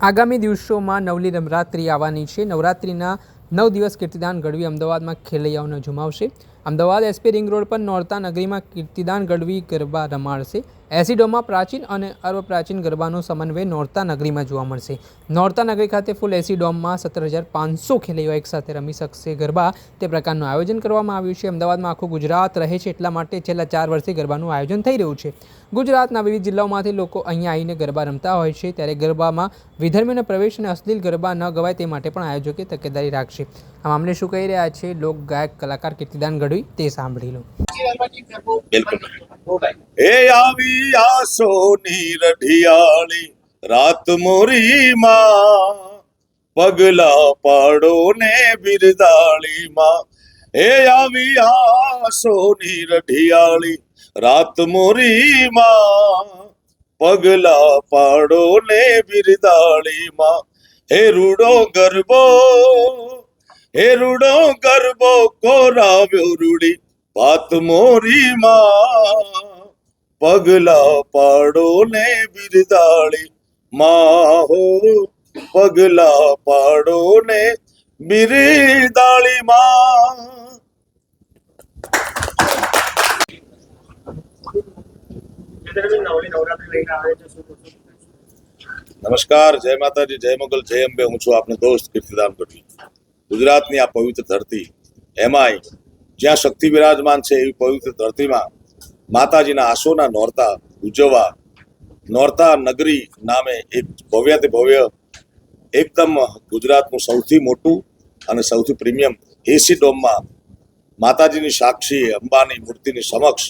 આગામી દિવસોમાં નવલી નવરાત્રિ આવવાની છે. નવરાત્રિના નવ દિવસ કીર્તિદાન ગઢવી અમદાવાદમાં ખેલૈયાઓને ઝુમાવશે. અમદાવાદ એસપી રિંગ રોડ પર નોરતા નગરીમાં કીર્તિદાન ગઢવી ગરબા રમાડશે. એસિડોમાં પ્રાચીન અને અર્વ પ્રાચીન ગરબાનો સમન્વય નોરતા નગરીમાં જોવા મળશે. નોરતા નગરી ખાતે ફૂલ એસિડોમમાં સત્તર હજાર પાંચસો ખેલૈયો એકસાથે રમી શકશે ગરબા. તે પ્રકારનું આયોજન કરવામાં આવ્યું છે. અમદાવાદમાં આખું ગુજરાત રહે છે એટલા માટે છેલ્લા ચાર વર્ષથી ગરબાનું આયોજન થઈ રહ્યું છે. ગુજરાતના વિવિધ જિલ્લાઓમાંથી લોકો અહીંયા આવીને ગરબા રમતા હોય છે. ત્યારે ગરબામાં વિધર્મીનો પ્રવેશ અને અશ્લીલ ગરબા ન ગવાય તે માટે પણ આયોજકે તકેદારી રાખશે. આ મામલે શું કહી રહ્યા છે? લોક ગાયક કલાકાર કીર્તિદાન ગઢવી તે સાંભળી લો. બિલકુલ આવી આસોની રઢિયાળી રાત મોરી માં પગલા પાડો ને બિરદાળી માં એ આવી આસોની રઢિયાળી રાત મોરી માં પગલા પાડો ને બિરદાળી માં હે રૂડો ગરબો હે રૂડો ગરબો કોરાવ્યો રૂડી. વાત મોરી માં પગલા પાડો ને બિરદાળી. માં હો પગલા પાડો ને બિરદાળી માં નમસ્કાર, જય માતાજી, જય મોગલ, જય અંબે. હું છું આપનો દોસ્ત કીર્તિદાન ગઢવી. ગુજરાતની આ પવિત્ર ધરતી, એમાંય જ્યાં શક્તિ વિરાજમાન છે એવી પવિત્ર ધરતીમાં માતાજીના આંસુના નોરતા ઉજવવા, નોરતા નગરી નામે એક ભવ્યથી ભવ્ય એકદમ ગુજરાતનું સૌથી મોટું અને સૌથી પ્રીમિયમ એસી ડોમમાં માતાજીની સાક્ષી, અંબાની મૂર્તિની સમક્ષ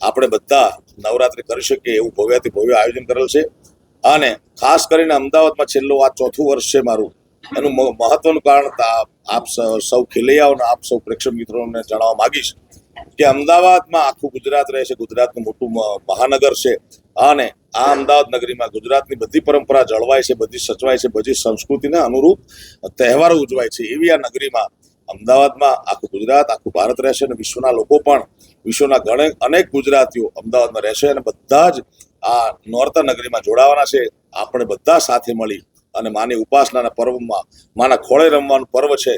આપણે બધા નવરાત્રિ કરી શકીએ એવું ભવ્યાતિ ભવ્ય આયોજન કરેલ છે. અને ખાસ કરીને અમદાવાદમાં છેલ્લું આ ચોથું વર્ષ છે મારું. એનું મહત્વનું કારણ આપ સૌ ખેલૈયાઓને આપ સૌ પ્રેક્ષક મિત્રોને જણાવવા માંગીશ કે અમદાવાદમાં આખું ગુજરાત રહે છે ગુજરાતનું મોટું મહાનગર છે. અને આ અમદાવાદ નગરીમાં ગુજરાતની બધી પરંપરા જળવાય છે, બધી સચવાય છે, બધી સંસ્કૃતિને અનુરૂપ તહેવારો ઉજવાય છે. એવી આ નગરીમાં અમદાવાદમાં આખું ગુજરાત, આખું ભારત રહેશે અને વિશ્વના લોકો પણ, વિશ્વના ઘણે અનેક ગુજરાતીઓ અમદાવાદમાં રહેશે અને બધા જ આ નોર્તા નગરીમાં જોડાવાના છે. આપણે બધા સાથે મળી અને માની ઉપાસનાના પર્વમાં માના ખોળે રમવાનું પર્વ છે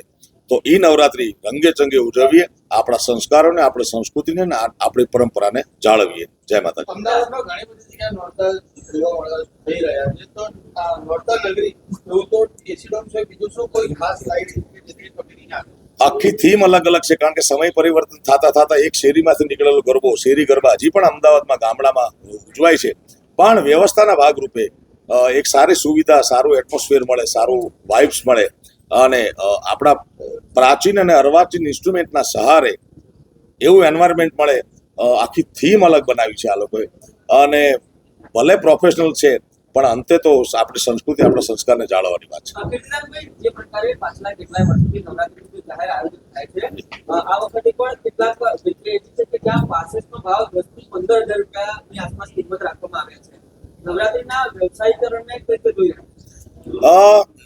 તો એ નવરાત્રી રંગે ચંગે ઉજવીએ આપણા સંસ્કારોને આપણી સંસ્કૃતિને અને આ- આપણી પરંપરાને જાળવીએ. જય માતાજી. અમદાવાદમાં ઘણી બધી જગ્યાએ નોરતા જોવા થઈ રહ્યા છે. તો આ નગરી એવું તો એસીડોમ છે બીજું શું કોઈ ખાસ લાઈટ જેટલી પકડીને આવે? આખી થીમ અલગ અલગ છે કારણ કે સમય પરિવર્તન થતા થતા એક શેરીમાંથી નીકળેલો ગરબો શેરી ગરબા હજી પણ અમદાવાદમાં ગામડામાં ઉજવાય છે. પણ વ્યવસ્થાના ભાગરૂપે એક સારી સુવિધા, સારું એટમોસ્ફિયર મળે, સારું વાઇબ્સ મળે અને આપણા પ્રાચીન અને અર્વાચીન ઇન્સ્ટ્રુમેન્ટના સહારે એવું એન્વાયરમેન્ટ મળે આખી થીમ અલગ બનાવી છે આ લોકોએ. અને ભલે પ્રોફેશનલ છે, પણ અંતે તો આપણી સંસ્કૃતિ, આપણા સંસ્કારને જાળવવાની વાત છે.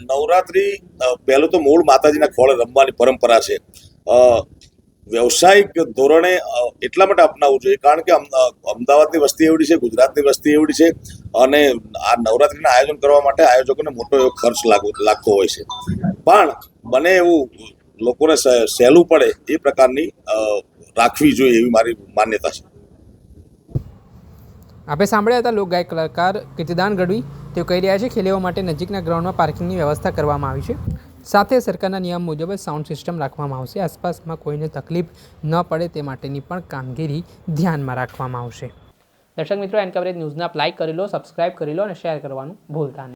નવરાત્રી પહેલું તો મૂળ માતાજીના ખોળે રમવાની પરંપરા છે. વ્યવસાયિક ધોરણે એટલા માટે અપનાવવું જોઈએ, કારણ કે અમ- અમદાવાદની વસ્તી એવડી છે, ગુજરાતની વસ્તી એવડી છે, અને આ નવરાત્રીના આયોજન કરવા માટે આયોજકોને મોટો એવો ખર્ચ લાગુ, લાગતો હોય છે. પણ બને એવું લોકોને સહ- સહેલું પડે એ પ્રકારની રાખવી જોઈએ એવી મારી માન્યતા છે. આપણે સાંભળ્યા હતા લોકગાયક કલાકાર કીર્તિદાન ગઢવી. તેઓ કહી રહ્યા છે ખેલેવા માટે નજીકના ગ્રાઉન્ડમાં પાર્કિંગની વ્યવસ્થા કરવામાં આવી છે. સાથે સરકારના નિયમ મુજબ સાઉન્ડ સિસ્ટમ રાખવામાં આવશે. આસપાસમાં કોઈને તકલીફ ન પડે તે માટેની પણ કામગીરી ધ્યાનમાં રાખવામાં આવશે. દર્શક મિત્રો એન કવરેજ ન્યૂઝને લાઇક કરી લો સબસ્ક્રાઇબ કરી લો અને શેર કરવાનું ભૂલતા નહીં.